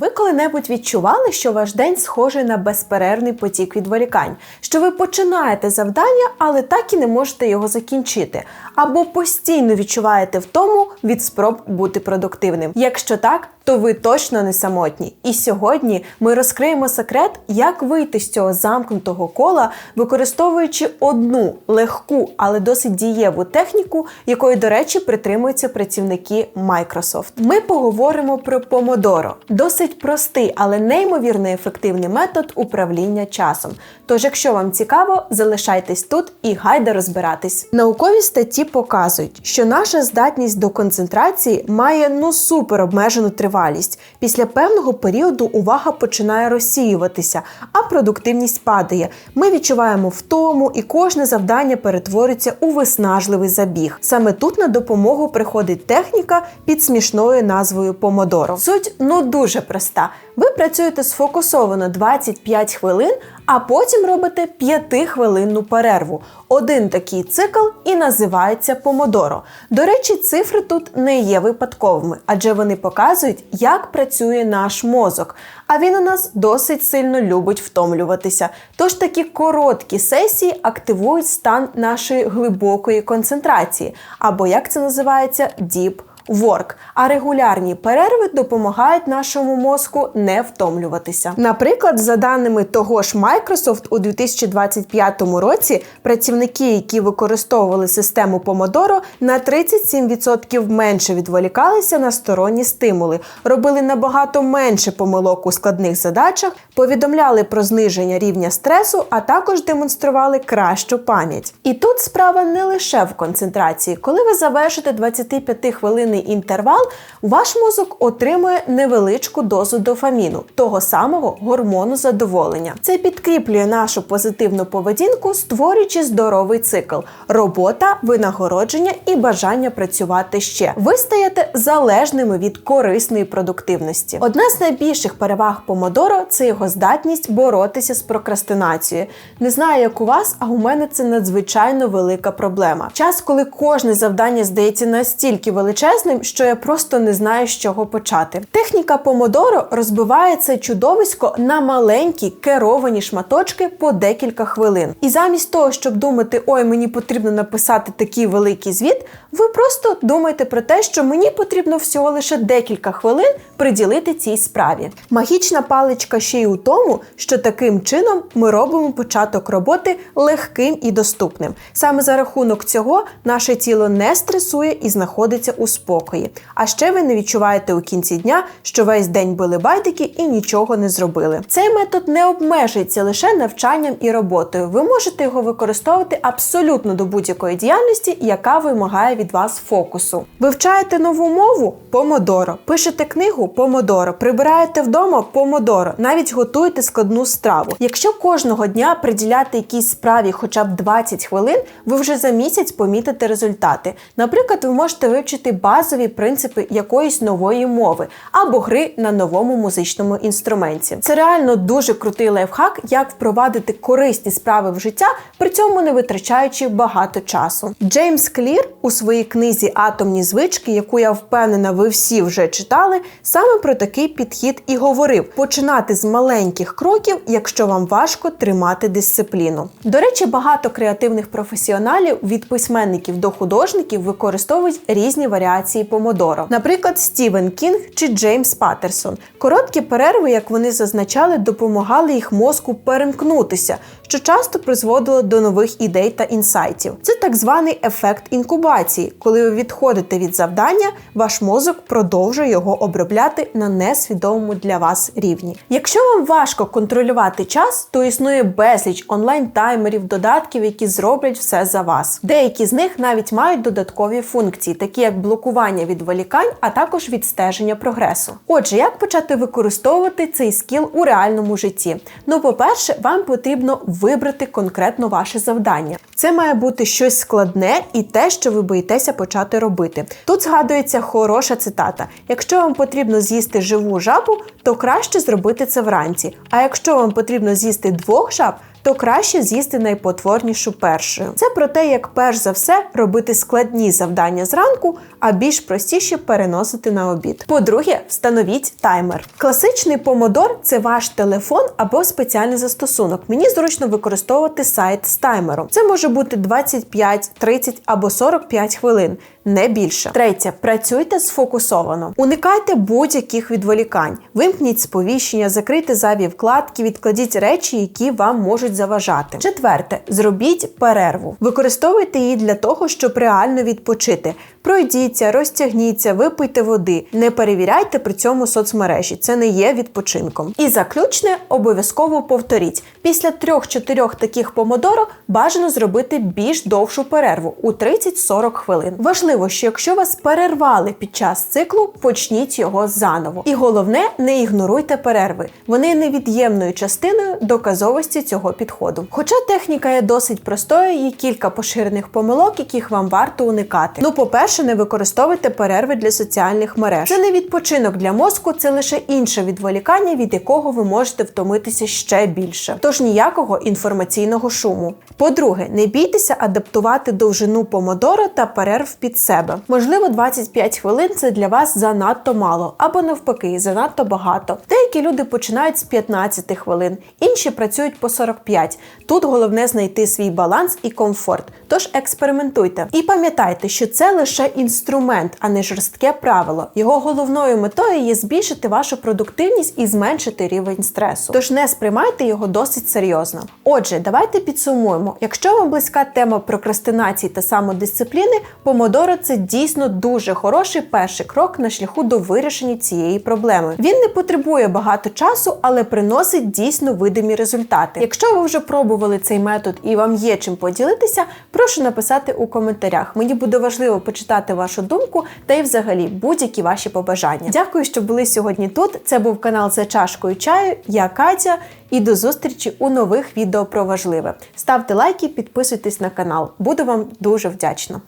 Ви коли-небудь відчували, що ваш день схожий на безперервний потік відволікань, що ви починаєте завдання, але так і не можете його закінчити, або постійно відчуваєте втому від спроб бути продуктивним. Якщо так, то ви точно не самотні. І сьогодні ми розкриємо секрет, як вийти з цього замкнутого кола, використовуючи одну легку, але досить дієву техніку, якої, до речі, притримуються працівники Microsoft. Ми поговоримо про помодоро. Досить простий, але неймовірно ефективний метод управління часом. Тож, якщо вам цікаво, залишайтесь тут і гайда розбиратись. Наукові статті показують, що наша здатність до концентрації має ну супер обмежену тривалість. Після певного періоду увага починає розсіюватися, а продуктивність падає. Ми відчуваємо втому, і кожне завдання перетворюється у виснажливий забіг. Саме тут на допомогу приходить техніка під смішною назвою Помодоро. Суть ну дуже проста. Ви працюєте сфокусовано 25 хвилин, а потім робите 5-хвилинну перерву. Один такий цикл і називається помодоро. До речі, цифри тут не є випадковими, адже вони показують, як працює наш мозок. А він у нас досить сильно любить втомлюватися. Тож такі короткі сесії активують стан нашої глибокої концентрації, або як це називається, deep work, а регулярні перерви допомагають нашому мозку не втомлюватися. Наприклад, за даними того ж Microsoft, у 2025 році працівники, які використовували систему Pomodoro, на 37% менше відволікалися на сторонні стимули, робили набагато менше помилок у складних задачах, повідомляли про зниження рівня стресу, а також демонстрували кращу пам'ять. І тут справа не лише в концентрації, коли ви завершите 25 хвилин певний інтервал, ваш мозок отримує невеличку дозу дофаміну, того самого гормону задоволення. Це підкріплює нашу позитивну поведінку, створюючи здоровий цикл: робота, винагородження і бажання працювати ще. Ви стаєте залежними від корисної продуктивності. Одна з найбільших переваг помодоро це його здатність боротися з прокрастинацією. Не знаю, як у вас, а у мене це надзвичайно велика проблема. Час, коли кожне завдання здається настільки величезним, величезним, що я просто не знаю, з чого почати. Техніка помодоро розбиває це чудовисько на маленькі керовані шматочки по декілька хвилин. І замість того, щоб думати, ой, мені потрібно написати такий великий звіт, ви просто думаєте про те, що мені потрібно всього лише декілька хвилин приділити цій справі. Магічна паличка ще й у тому, що таким чином ми робимо початок роботи легким і доступним. Саме за рахунок цього наше тіло не стресує і знаходиться у спокій спокої. А ще ви не відчуваєте у кінці дня, що весь день били байдики і нічого не зробили. Цей метод не обмежується лише навчанням і роботою. Ви можете його використовувати абсолютно до будь-якої діяльності, яка вимагає від вас фокусу. Вивчаєте нову мову помодоро, пишете книгу помодоро, прибираєте вдома помодоро, навіть готуєте складну страву. Якщо кожного дня приділяти якійсь справі хоча б 20 хвилин, ви вже за місяць помітите результати. Наприклад, ви можете вивчити базу базові принципи якоїсь нової мови або гри на новому музичному інструменті. Це реально дуже крутий лайфхак, як впровадити корисні справи в життя, при цьому не витрачаючи багато часу. Джеймс Клір у своїй книзі Атомні звички, яку я впевнена, ви всі вже читали, саме про такий підхід і говорив: починати з маленьких кроків, якщо вам важко тримати дисципліну. До речі, багато креативних професіоналів від письменників до художників використовують різні варіації варіації помодоро, наприклад, Стівен Кінг чи Джеймс Паттерсон. Короткі перерви, як вони зазначали, допомагали їх мозку перемкнутися, що часто призводило до нових ідей та інсайтів. Це так званий ефект інкубації, коли ви відходите від завдання, ваш мозок продовжує його обробляти на несвідомому для вас рівні. Якщо вам важко контролювати час, то існує безліч онлайн-таймерів, додатків, які зроблять все за вас. Деякі з них навіть мають додаткові функції, такі як блокування відволікань, а також відстеження прогресу. Отже, як почати використовувати цей скіл у реальному житті? Ну, по-перше, вам потрібно вибрати конкретно ваше завдання. Це має бути щось складне і те, що ви боїтеся почати робити. Тут згадується хороша цитата: якщо вам потрібно з'їсти живу жабу, то краще зробити це вранці. А якщо вам потрібно з'їсти двох жаб, то краще з'їсти найпотворнішу першою. Це про те, як перш за все робити складні завдання зранку, а більш простіші переносити на обід. По-друге, встановіть таймер. Класичний помодор це ваш телефон або спеціальний застосунок. Мені зручно використовувати сайт з таймером. Це може бути 25, 30 або 45 хвилин. Не більше. Третє. Працюйте сфокусовано. Уникайте будь-яких відволікань. Вимкніть сповіщення, закрийте зайві вкладки, відкладіть речі, які вам можуть заважати. Четверте. Зробіть перерву. Використовуйте її для того, щоб реально відпочити. Пройдіться, розтягніться, випийте води. Не перевіряйте при цьому соцмережі. Це не є відпочинком. І заключне обов'язково повторіть. Після 3-4 таких помодоро бажано зробити більш довшу перерву у 30-40 хвилин. Важливо, що якщо вас перервали під час циклу, почніть його заново. І головне, не ігноруйте перерви. Вони невід'ємною частиною доказовості цього підходу. Хоча техніка є досить простою, є кілька поширених помилок, яких вам варто уникати. Ну, по-перше, не використовуйте перерви для соціальних мереж. Це не відпочинок для мозку, це лише інше відволікання, від якого ви можете втомитися ще більше. Тож ніякого інформаційного шуму. По-друге, не бійтеся адаптувати довжину помодоро та перерв під себе. Можливо, 25 хвилин це для вас занадто мало, або навпаки, занадто багато. Деякі люди починають з 15 хвилин, інші працюють по 45. Тут головне знайти свій баланс і комфорт. Тож експериментуйте. І пам'ятайте, що це лише інструмент, а не жорстке правило. Його головною метою є збільшити вашу продуктивність і зменшити рівень стресу. Тож не сприймайте його досить серйозно. Отже, давайте підсумуємо. Якщо вам близька тема прокрастинації та самодисципліни, помодоро це дійсно дуже хороший перший крок на шляху до вирішення цієї проблеми. Він не потребує багато часу, але приносить дійсно видимі результати. Якщо ви вже пробували цей метод і вам є чим поділитися, прошу написати у коментарях. Мені буде важливо почитати вашу думку та й взагалі будь-які ваші побажання. Дякую, що були сьогодні тут. Це був канал за чашкою чаю. Я Катя. І до зустрічі у нових відео про важливе. Ставте лайки, підписуйтесь на канал. Буду вам дуже вдячна.